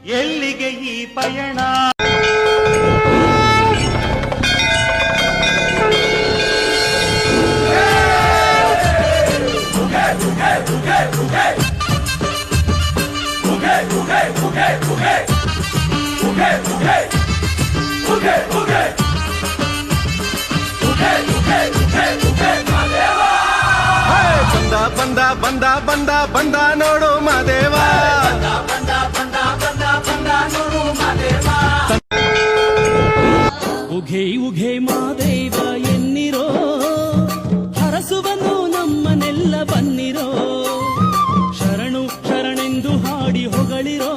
ಎಲ್ಲಿಗೆ ಈ ಪಯಣ ಬಂದ ಬಂದ ಬಂದ ಬಂದ ಬಂದ ನೋಡು ಮಾದೇವ ಎನ್ನಿರೋ? ಹರಸುವನು ನಮ್ಮನೆಲ್ಲ ಬನ್ನಿರೋ? ಶರಣು ಶರಣೆಂದು ಹಾಡಿ ಹೊಗಳಿರೋ?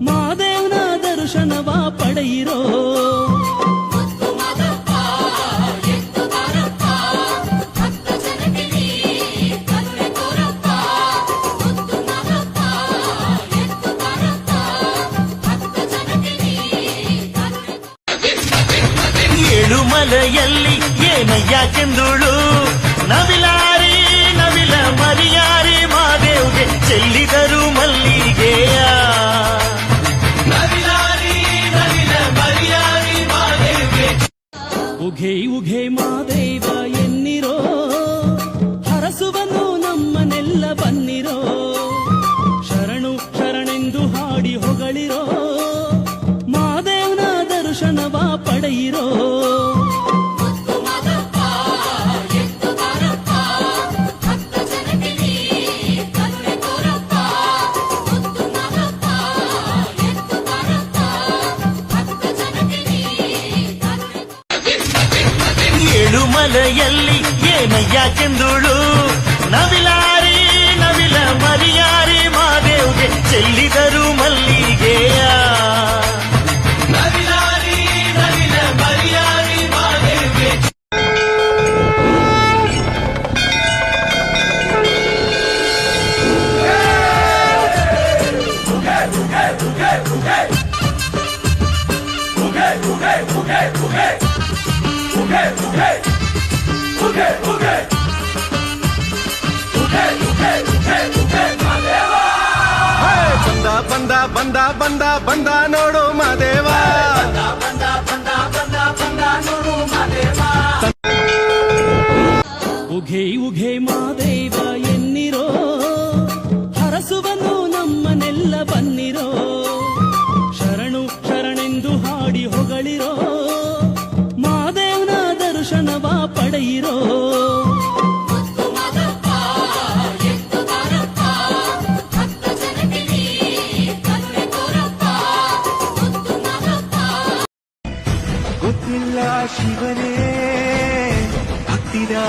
ಮಾದೇವನ ದರ್ಶನವ ಪಡೆಯಿರೋ? ಏಳುಮಲೆಯಲ್ಲಿ ಏನಯ್ಯ ಕೆಂದುಳು ನವಿಲಾರಿ ನವಿಲ ಮರಿಯಾರಿ ಮಾದೇವ್ಗೆ ಚೆಲ್ಲಿದರು ಮಲ್ಲಿಗೆಯ. ನವಿಲಾರಿ ನವಿಲ ಮರಿಯಾರಿ ಮಾದೇವ್ಗೆ ಉಘೆ ಉಘೆ ಮಾದೇವ ಎನ್ನಿರೋ? ಹರಸುವನು ನಮ್ಮನೆಲ್ಲ ಬನ್ನಿರೋ? ಶರಣು ಶರಣೆಂದು ಹಾಡಿ ಹೊಗಳಿರೋ? ಮಾದೇವನ ದರ್ಶನವ ಪಡೆಯಿರೋ? ಏಳುಮಲೆಯಲ್ಲಿ ಏನಯ್ಯ ಕೆಂದುಳು ನವಿಲಾರಿ ನವಿಲ ಮರಿಯಾರಿ ಮಾದೇವ್ಗೆ ಚೆಲ್ಲಿದರು ಮಲ್ಲಿಗೆಯ ನವಿಲಾರಿ ನವಿಲ ಮರಿಯಾರಿ ಮಾದೇವ್ಗೆ ಬಂದ ಬಂದ ಬಂದ ಬಂದ ಬಂದ ನೋಡು ಮಾದೇವ. ಉಘೆ ಉಘೆ ಮಾದೇವ ಎನ್ನಿರೋ? ಹರಸುವನು ನಮ್ಮನೆಲ್ಲ ಬನ್ನಿರೋ? ಶರಣು ಶರಣೆಂದು ಹಾಡಿ ಹೊಗಳಿರೋ? ಮಾದೇವನ ದರ್ಶನವ ശിവനേ ഭക്തിരാ